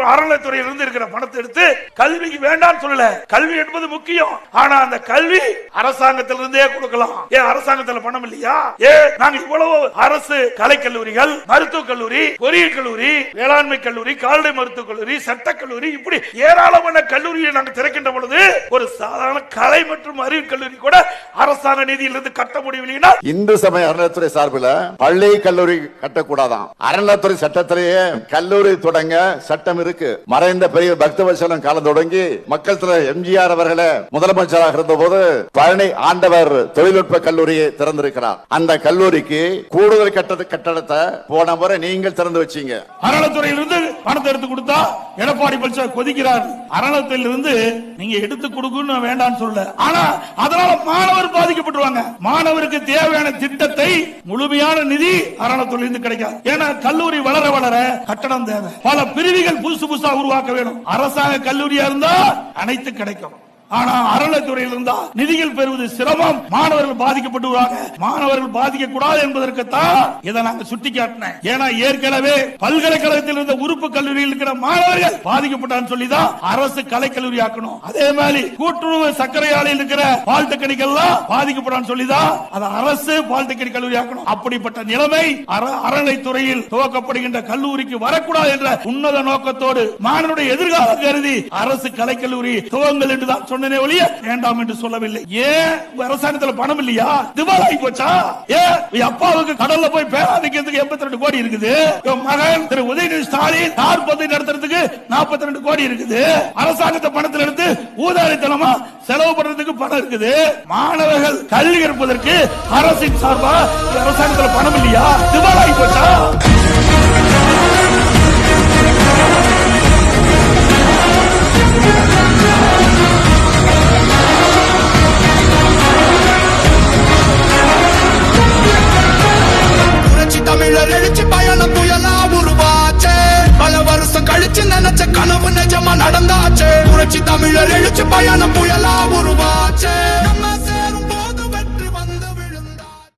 இப்ப அறநிலைத்துறையில இருந்து இருக்கிற பணத்தை எடுத்து கல்விக்கு வேண்டாம் சொல்லல. கல்வி என்பது முக்கியம். ஆனா அந்த கல்வி அரசாங்கத்திலிருந்தே கொடுக்கலாம். ஏன் அரசாங்கத்துல பணம் இல்லையா? ஏ நாங்க இவ்வளவு அரசு கலைக்கல்லூரிகள் மருத்துவக் கல்லூரி பொறியியல் கல்லூரி வேளாண்மை கல்லூரி கால்நடை மருத்துவக் கல்லூரி சட்டக் கல்லூரி இப்படி ஏராளமான கல்லூரியை நாங்கள் திறக்கின்ற பொழுது ஒரு சாதாரண கலை மற்றும் அறிவு கல்லூரி கூட அரசாங்க நிதியிலிருந்து கட்ட முடியவில்லைன்னா இந்து சமய அறநிலைத்துறை சார்பில் பள்ளி கல்லூரி கட்டக்கூடாதான். அறநிலைத்துறை சட்டத்திலேயே கல்லூரி தொடங்க சட்டம் இருக்கு மறைந்த பெரிய பக்தவசலம் காலம் தொடங்கி மக்கள் தலைவர் எம்ஜிஆர் அவர்களை முதலமைச்சராக இருந்த போது பழனி ஆண்டவர் தொழில்நுட்ப கல்லூரியை திறந்திருக்கிறார். அந்த கல்லூரிக்கு கூடுதல் கட்டட கட்டடத்தை போன முறை நீங்கள் திறந்து வச்சீங்க. அறநிலைத்துறையிலிருந்து பணத்தை எடுத்து கொடுத்தா எடப்பாடி பழனிசாமி கொதிக்கிறார். அறநிலையத்திலிருந்து நீங்க எடுத்து கொடுக்கணும் வேண்டாம்னு சொல்லல. ஆனா அதனால மாணவர் பாதிக்கப்பட்டுருவாங்க. மாணவருக்கு தேவையான திட்டத்தை முழுமையான நிதி அறநிலையத்திலிருந்து கிடைக்காது. ஏன்னா கல்லூரி வளர வளர கட்டணம் தேவை. பல பிரிவுகள் புதுசு புதுசா உருவாக்க வேணும். அரசாங்க கல்லூரியா இருந்தா அனைத்து கிடைக்கும். ஆனா அறநிலைத்துறையில் இருந்தா நிதிகள் பெறுவது சிரமம். மாணவர்கள் பாதிக்கப்பட்டுவாங்க மாணவர்கள் பாதிக்க கூடாது என்பதற்குத்தான் இதை நாங்க சுட்டி காட்டினேன். ஏன்னா ஏற்கனவே பல்கலைக்கழகத்தில் இருந்த உறுப்பு கல்லூரியில் இருக்கிற மாணவர்கள் பாதிக்கப்பட்டான்னு சொல்லிதான் அரசு கலைக்கல்லூரி ஆக்கணும். அதே மாதிரி கூட்டுறவு சர்க்கரை ஆலையில் இருக்கிற பாலிடெக்னிக் எல்லாம் பாதிக்கப்படான்னு சொல்லிதான் அதை அரசு பாலிடெக்னிக் கல்லூரி ஆக்கணும். அப்படிப்பட்ட நிலைமை அறநிலைத்துறையில் துவக்கப்படுகின்ற கல்லூரிக்கு வரக்கூடாது என்ற உன்னத நோக்கத்தோடு மாணவனுடைய எதிர்காலம் கருதி அரசு கலைக்கல்லூரி துவங்கல் என்றுதான் சொன்ன சொன்னனே ஒழிய வேண்டாம் என்று சொல்லவில்லை. ஏன் அரசாங்கத்துல பணம் இல்லையா? திவாலாகி போச்சா? ஏன் அப்பாவுக்கு கடல்ல போய் பேராதிக்கிறதுக்கு எண்பத்தி ரெண்டு கோடி இருக்குது. மகன் திரு உதயநிதி ஸ்டாலின் தார் பந்தை நடத்துறதுக்கு நாற்பத்தி ரெண்டு கோடி இருக்குது. அரசாங்கத்தை பணத்தில் எடுத்து ஊதாரித்தனமா செலவு பண்றதுக்கு பணம் இருக்குது. மாணவர்கள் கல்வி கற்பதற்கு அரசின் சார்பா அரசாங்கத்துல பணம் இல்லையா? திவாலாகி போச்சா? எழுச்சி பயணம் புயலா உருவாச்சு. பல வருஷம் கழிச்சு நினைச்ச கனவு நிஜமா நடந்தாச்சு. புரட்சி தமிழர் எழுச்சி பயணம் புயல்